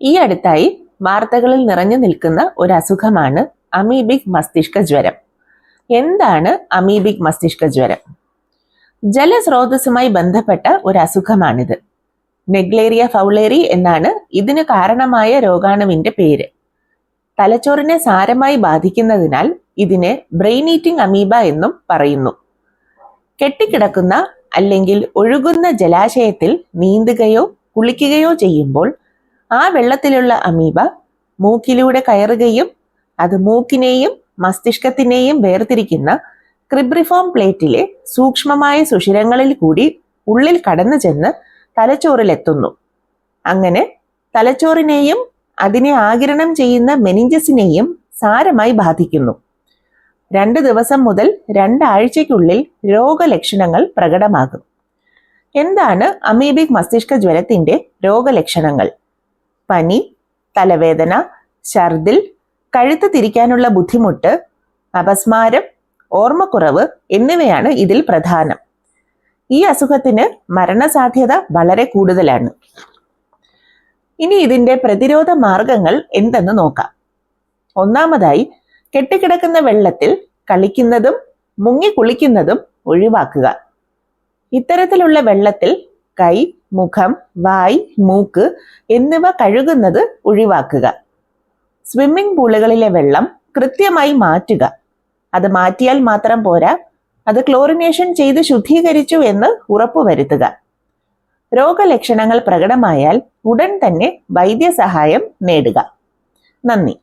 ഈ അടുത്തായി വാർത്തകളിൽ നിറഞ്ഞു നിൽക്കുന്ന ഒരു അസുഖമാണ് അമീബിക് മസ്തിഷ്ക ജ്വരം. എന്താണ് അമീബിക് മസ്തിഷ്ക ജ്വരം? ജലസ്രോതസ്സുമായി ബന്ധപ്പെട്ട ഒരു അസുഖമാണിത് നെഗ്ലേറിയ ഫൗളേറി എന്നാണ് ഇതിന് കാരണമായ രോഗാണുവിന്റെ പേര്. തലച്ചോറിനെ സാരമായി ബാധിക്കുന്നതിനാൽ ഇതിനെ ബ്രെയിൻ ഈറ്റിംഗ് അമീബ എന്നും പറയുന്നു. കെട്ടിക്കിടക്കുന്ന അല്ലെങ്കിൽ ഒഴുകുന്ന ജലാശയത്തിൽ നീന്തുകയോ കുളിക്കുകയോ ചെയ്യുമ്പോൾ ആ വെള്ളത്തിലുള്ള അമീബ മൂക്കിലൂടെ കയറുകയും അത് മൂക്കിനെയും മസ്തിഷ്കത്തിനെയും വേർതിരിക്കുന്ന ക്രിബ്രിഫോം പ്ലേറ്റിലെ സൂക്ഷ്മമായ സുഷിരങ്ങളിൽ കൂടി ഉള്ളിൽ കടന്നു ചെന്ന് തലച്ചോറിലെത്തുന്നു. അങ്ങനെ തലച്ചോറിനെയും അതിനെ ആകിരണം ചെയ്യുന്ന മെനിഞ്ചസിനെയും സാരമായി ബാധിക്കുന്നു. രണ്ട് ദിവസം മുതൽ രണ്ടാഴ്ചയ്ക്കുള്ളിൽ രോഗലക്ഷണങ്ങൾ പ്രകടമാകും. എന്താണ് അമീബിക് മസ്തിഷ്ക ജ്വരത്തിന്റെ രോഗലക്ഷണങ്ങൾ? പനി തലവേദന ഛർദിൽ കഴുത്ത് തിരിക്കാനുള്ള ബുദ്ധിമുട്ട് അപസ്മാരം ഓർമ്മക്കുറവ് എന്നിവയാണ് ഇതിൽ പ്രധാനം. ഈ അസുഖത്തിന് മരണസാധ്യത വളരെ കൂടുതലാണ്. ഇനി ഇതിന്റെ പ്രതിരോധ മാർഗങ്ങൾ എന്തെന്ന് നോക്കാം. ഒന്നാമതായി കെട്ടിക്കിടക്കുന്ന വെള്ളത്തിൽ കളിക്കുന്നതും മുങ്ങി കുളിക്കുന്നതും ഒഴിവാക്കുക. ഇത്തരത്തിലുള്ള വെള്ളത്തിൽ കൈ മുഖം വായ് മൂക്ക് എന്നിവ കഴുകുന്നത് ഒഴിവാക്കുക. സ്വിമ്മിംഗ് പൂളുകളിലെ വെള്ളം കൃത്യമായി മാറ്റുക. അത് മാറ്റിയാൽ മാത്രം പോരാ. അത് ക്ലോറിനേഷൻ ചെയ്ത് ശുദ്ധീകരിച്ചു എന്ന് ഉറപ്പുവരുത്തുക. രോഗലക്ഷണങ്ങൾ പ്രകടമായാൽ ഉടൻ തന്നെ വൈദ്യസഹായം നേടുക. നന്ദി.